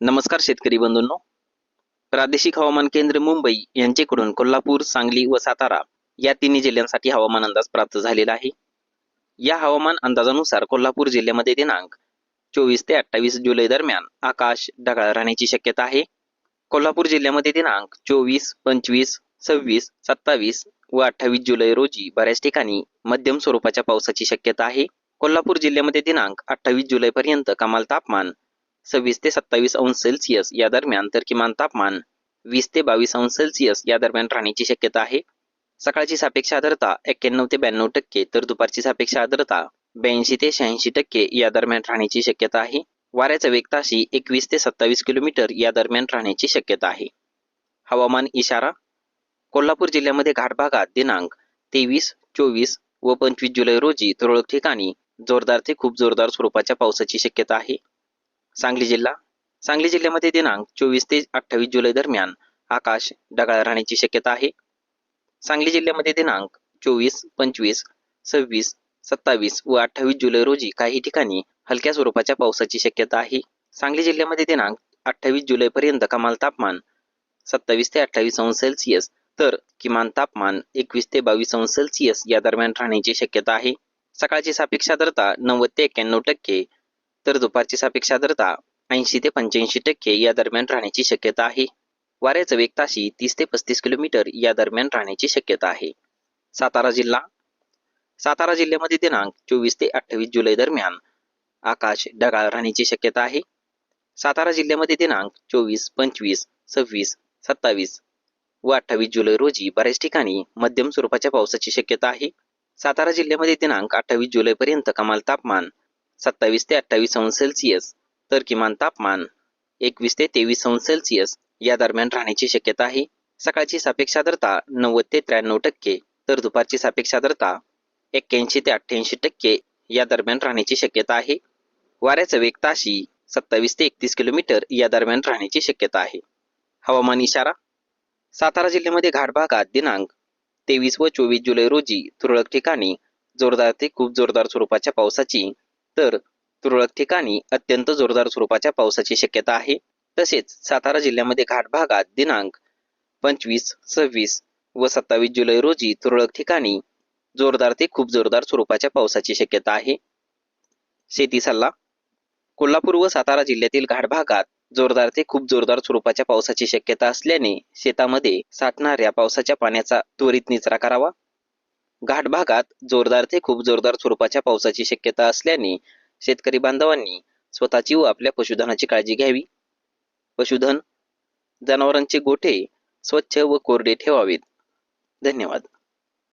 नमस्कार शेतकरी बंधूंनो. प्रादेशिक हवामान केंद्र मुंबई यांचेकडून कोल्हापूर सांगली व सातारा या तिन्ही जिल्ह्यांसाठी हवामान अंदाज प्राप्त झालेला आहे. या हवामान अंदाजानुसार कोल्हापूर जिल्ह्यामध्ये दिनांक चोवीस ते अठ्ठावीस जुलै दरम्यान आकाश ढगाळ राहण्याची शक्यता आहे. कोल्हापूर जिल्ह्यामध्ये दिनांक चोवीस पंचवीस सव्वीस सत्तावीस व अठ्ठावीस जुलै रोजी बऱ्याच ठिकाणी मध्यम स्वरूपाच्या पावसाची शक्यता आहे. कोल्हापूर जिल्ह्यामध्ये दिनांक अठ्ठावीस जुलैपर्यंत कमाल तापमान सव्वीस ते सत्तावीस अंश सेल्सिअस या दरम्यान तर किमान तापमान वीस ते बावीस अंश सेल्सिअस या दरम्यान राहण्याची शक्यता आहे. सकाळची सापेक्ष आर्द्रता एक्क्याण्णव ते ब्याण्णव टक्के तर दुपारची सापेक्ष आर्द्रता ब्याऐंशी ते शहाऐंशी टक्के या दरम्यान राहण्याची शक्यता आहे. वाऱ्याचा वेग ताशी एकवीस ते सत्तावीस किलोमीटर या दरम्यान राहण्याची शक्यता आहे. हवामान इशारा कोल्हापूर जिल्ह्यामध्ये घाट भागात दिनांक तेवीस चोवीस व पंचवीस जुलै रोजी तुरळक ठिकाणी जोरदार ते खूप जोरदार स्वरूपाच्या पावसाची शक्यता आहे. सांगली जिल्हा. सांगली जिल्ह्यामध्ये दिनांक चोवीस ते अठ्ठावीस जुलै दरम्यान आकाश ढगाळ राहण्याची शक्यता आहे. सांगली जिल्ह्यामध्ये दिनांक चोवीस पंचवीस सव्वीस सत्तावीस व अठ्ठावीस जुलै रोजी काही ठिकाणी हलक्या स्वरूपाच्या पावसाची शक्यता आहे. सांगली जिल्ह्यामध्ये दिनांक अठ्ठावीस जुलै पर्यंत कमाल तापमान सत्तावीस ते अठ्ठावीस अंश सेल्सिअस तर किमान तापमान एकवीस ते बावीस अंश सेल्सिअस या दरम्यान राहण्याची शक्यता आहे. सकाळची सापेक्ष आर्द्रता नव्वद ते एक्क्याण्णव टक्के तर दुपारची सापेक्ष आर्द्रता ऐंशी ते पंच्याऐंशी टक्के या दरम्यान राहण्याची शक्यता आहे. वाऱ्याचा वेग ताशी तीस ते पस्तीस किलोमीटर या दरम्यान राहण्याची शक्यता आहे. सातारा जिल्हा. सातारा जिल्ह्यामध्ये दिनांक चोवीस ते अठ्ठावीस जुलै दरम्यान आकाश ढगाळ राहण्याची शक्यता आहे. सातारा जिल्ह्यामध्ये दिनांक चोवीस पंचवीस सव्वीस सत्तावीस व अठ्ठावीस जुलै रोजी बऱ्याच ठिकाणी मध्यम स्वरूपाच्या पावसाची शक्यता आहे. सातारा जिल्ह्यामध्ये दिनांक अठ्ठावीस जुलै पर्यंत कमाल तापमान सत्तावीस ते अठ्ठावीस अंश सेल्सिअस तर किमान तापमान एकवीस ते तेवीस अंश सेल्सिअस. या दरम्यान राहण्याची शक्यता आहे. सकाळची सापेक्ष आर्द्रता नव्वद ते त्र्याण्णव टक्के तर दुपारची सापेक्ष आर्द्रता एक्क्याऐंशी ते अठ्ठ्याऐंशी टक्के. या दरम्यान राहण्याची शक्यता आहे. वाऱ्याचा वेग ताशी सत्तावीस ते एकतीस किलोमीटर या दरम्यान राहण्याची शक्यता आहे. हवामान इशारा सातारा जिल्ह्यामध्ये घाट भागात दिनांक तेवीस व चोवीस जुलै रोजी तुरळक ठिकाणी जोरदार ते खूप जोरदार स्वरूपाच्या पावसाची तर तुरळक ठिकाणी अत्यंत जोरदार स्वरूपाच्या पावसाची शक्यता आहे. तसेच सातारा जिल्ह्यामध्ये घाट भागात दिनांक पंचवीस सव्वीस व सत्तावीस जुलै रोजी तुरळक ठिकाणी जोरदार ते खूप जोरदार स्वरूपाच्या पावसाची शक्यता आहे. शेती सल्ला कोल्हापूर व सातारा जिल्ह्यातील घाट भागात जोरदार ते खूप जोरदार स्वरूपाच्या पावसाची शक्यता असल्याने शेतामध्ये साठणाऱ्या पावसाच्या पाण्याचा त्वरित निचरा करावा. घाट भागात जोरदार ते खूप जोरदार स्वरूपाच्या पावसाची शक्यता असल्याने शेतकरी बांधवांनी स्वतःची व आपल्या पशुधनाची काळजी घ्यावी. पशुधन जनावरांचे गोठे स्वच्छ व कोरडे ठेवावेत. धन्यवाद.